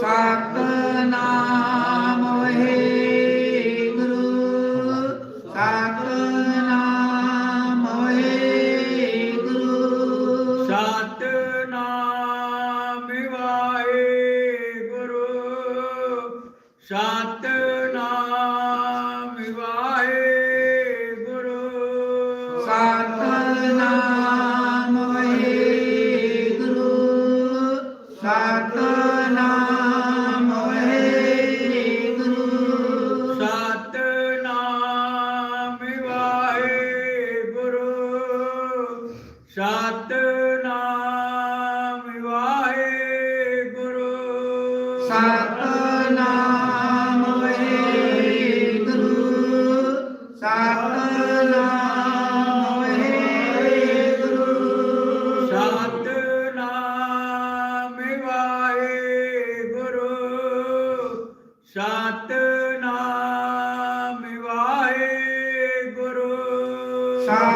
ਸਤਨਾਮ ਹੋਏ ਗੁਰੂ ਸਤਨਾਮ ਹੋਏ ਗੁਰੂ ਸਤਨਾਮ ਵਾਏ ਗੁਰੂ ਸਤਨਾਮ ਨਾਮ ਗੁਰੂ ਸਾ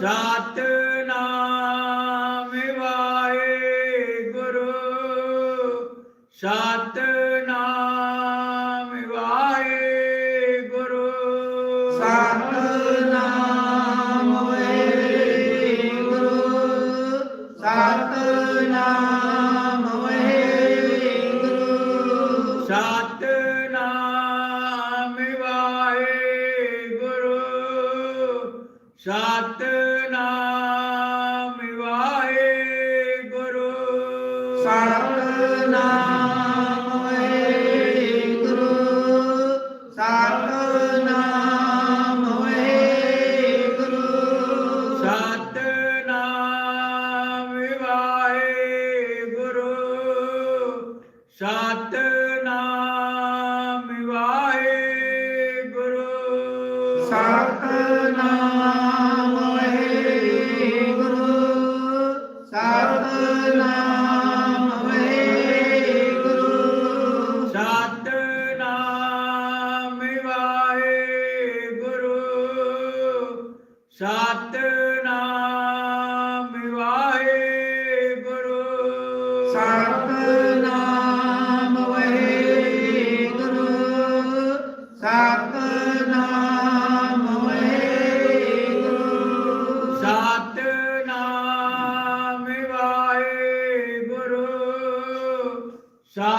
Shot Father,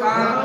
Sá